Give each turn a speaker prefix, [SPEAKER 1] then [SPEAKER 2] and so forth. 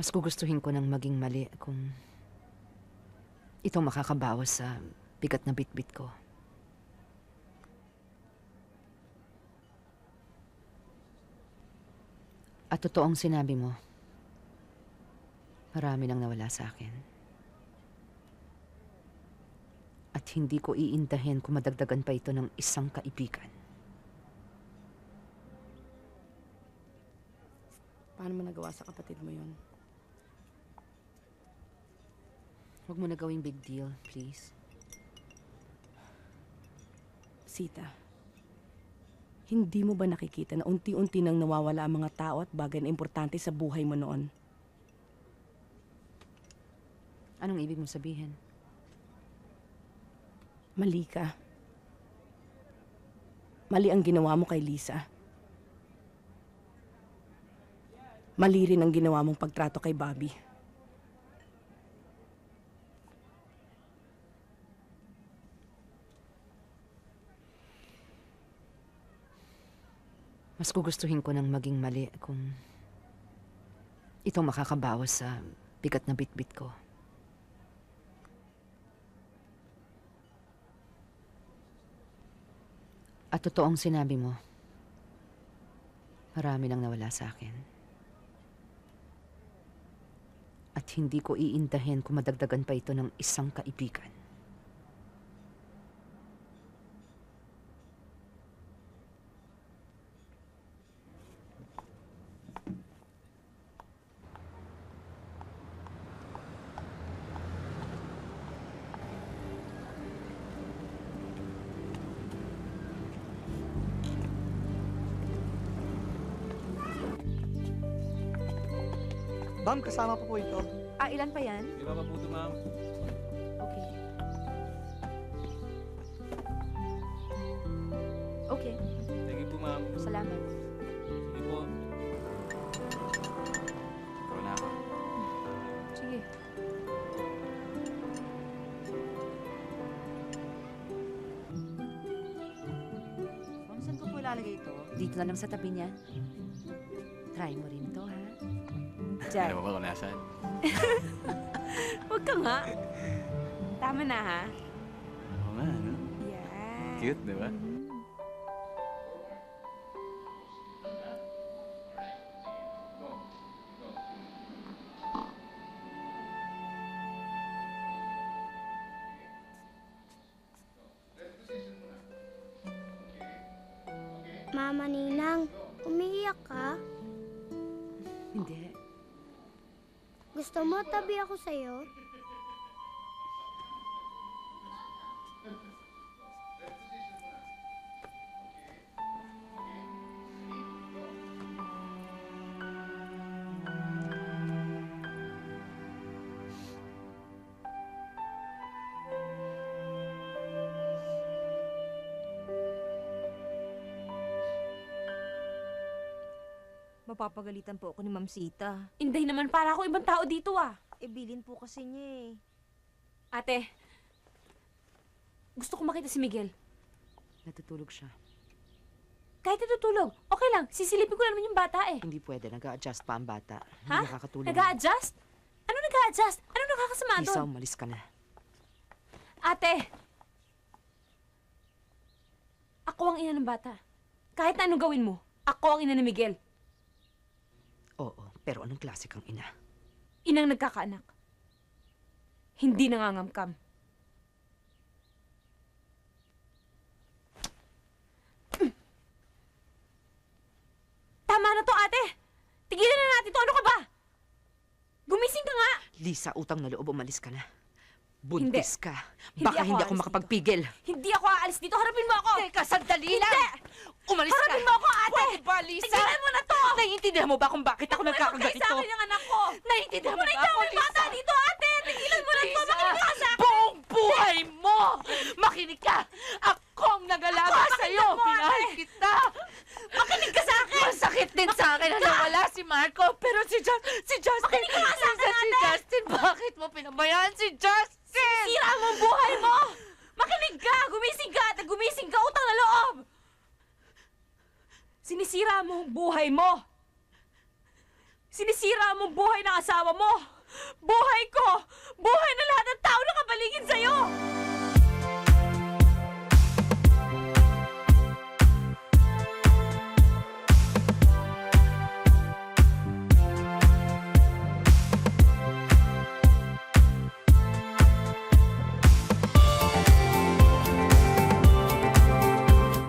[SPEAKER 1] Mas gugustuhin ko ng maging mali kung ito makakabawas sa bigat na bitbit ko. At totoong sinabi mo, marami nang nawala sa akin. At hindi ko iindahin kung madagdagan pa ito ng isang kaibigan.
[SPEAKER 2] Paano mo nagawa sa kapatid mo yun?
[SPEAKER 1] Huwag mo na gawing big deal, please.
[SPEAKER 2] Sita, hindi mo ba nakikita na unti-unti nang nawawala ang mga tao at bagay na importante sa buhay mo noon?
[SPEAKER 1] Anong ibig mong sabihin?
[SPEAKER 2] Mali ka. Mali ang ginawa mo kay Lisa. Mali rin ang ginawa mong pagtrato kay Bobby.
[SPEAKER 1] Mas gugustuhin ko ng maging mali kung ito makakabawas sa bigat na bitbit ko. At totoong sinabi mo, marami nang nawala sa akin. At hindi ko iindahin kung madagdagan pa ito ng isang kaibigan.
[SPEAKER 3] Ma'am, kasama po po ito.
[SPEAKER 4] Ah, ilan pa yan?
[SPEAKER 5] Di ba pa po ito, ma'am?
[SPEAKER 4] Okay. Okay,
[SPEAKER 5] Thank you po, ma'am.
[SPEAKER 4] salamat.
[SPEAKER 5] Sige po. Ikaw na ako.
[SPEAKER 4] Sige.
[SPEAKER 6] Ma'am, saan ko po ilalagay ito?
[SPEAKER 1] Dito na lang sa tabi niya. Try mo rin?
[SPEAKER 4] Diyan.
[SPEAKER 5] Alam mo ba kung nasaan?
[SPEAKER 4] Huwag ka nga. Tama na, ha?
[SPEAKER 5] Oo nga, ano?
[SPEAKER 4] Yan.
[SPEAKER 5] Cute, di ba?
[SPEAKER 7] Mama Ninang, umiiyak ka?
[SPEAKER 1] Hindi.
[SPEAKER 7] Gusto mo tabi ako sa'yo?
[SPEAKER 6] Mapapagalitan po ako ni Ma'am Sita.
[SPEAKER 4] Inday naman para ako ibang tao dito, ah.
[SPEAKER 6] E, bilin po kasi niya eh.
[SPEAKER 4] Ate, gusto ko makita si Miguel.
[SPEAKER 1] Natutulog siya.
[SPEAKER 4] Kahit natutulog, okay lang. Sisilipin ko lang naman yung bata, eh.
[SPEAKER 1] Hindi pwede. Nag-a-adjust pa ang bata.
[SPEAKER 4] Ha?
[SPEAKER 1] Hindi nakakatulong.
[SPEAKER 4] Nag-a-adjust? Ano nag-a-adjust? Ano nakakasama doon?
[SPEAKER 1] umalis ka na.
[SPEAKER 4] Ate! Ako ang ina ng bata. Kahit na anong gawin mo, ako ang ina ni Miguel.
[SPEAKER 1] Pero anong klase kang ina?
[SPEAKER 4] Inang nagkakaanak. Hindi nangangamkam. Tama na to, ate! Tigilan na natin to! Ano ka ba? Gumising ka nga!
[SPEAKER 1] Lisa, utang na loob, umalis ka na. Buntis ka.
[SPEAKER 4] Hindi
[SPEAKER 1] Baka
[SPEAKER 4] ako
[SPEAKER 1] hindi ako makapagpigil.
[SPEAKER 4] Hindi ako aalis dito. Harapin mo ako!
[SPEAKER 1] Teka, sandali lang!
[SPEAKER 4] Hindi!
[SPEAKER 1] Umalis ka!
[SPEAKER 4] Harapin mo ako, ate!
[SPEAKER 1] Pwede ba, Lisa?
[SPEAKER 4] Tigilan mo na to!
[SPEAKER 1] Naiintindihan mo ba kung bakit ako
[SPEAKER 4] Huwag
[SPEAKER 1] nagkakaganito?
[SPEAKER 4] sa akin yung anak ko!
[SPEAKER 1] Naiintindihan mo ba
[SPEAKER 4] Ikaw
[SPEAKER 1] ako,
[SPEAKER 4] may bata
[SPEAKER 1] Lisa?
[SPEAKER 4] dito, ate! Tigilan mo na to!
[SPEAKER 1] Lisa,
[SPEAKER 4] Makinig ka sa akin!
[SPEAKER 1] buong buhay mo! Makinig ka! Akong nag-alaga
[SPEAKER 4] Ako,
[SPEAKER 1] sa'yo! Pinahal kita!
[SPEAKER 4] Makinig ka sa akin!
[SPEAKER 1] Masakit din sa akin na nawala si Marco, pero si, Just, si Justin...
[SPEAKER 4] Makinig ka sa akin,
[SPEAKER 1] si
[SPEAKER 4] ate!
[SPEAKER 1] Justin, bakit mo pinabayaan si Justin?
[SPEAKER 4] Sira mo buhay mo! Makinig ka! Gumising ka! Gumising ka! Utang na loob! Sinisira mo ang buhay mo! Sinisira mo buhay ng asawa mo! Buhay ko! Buhay ng lahat ng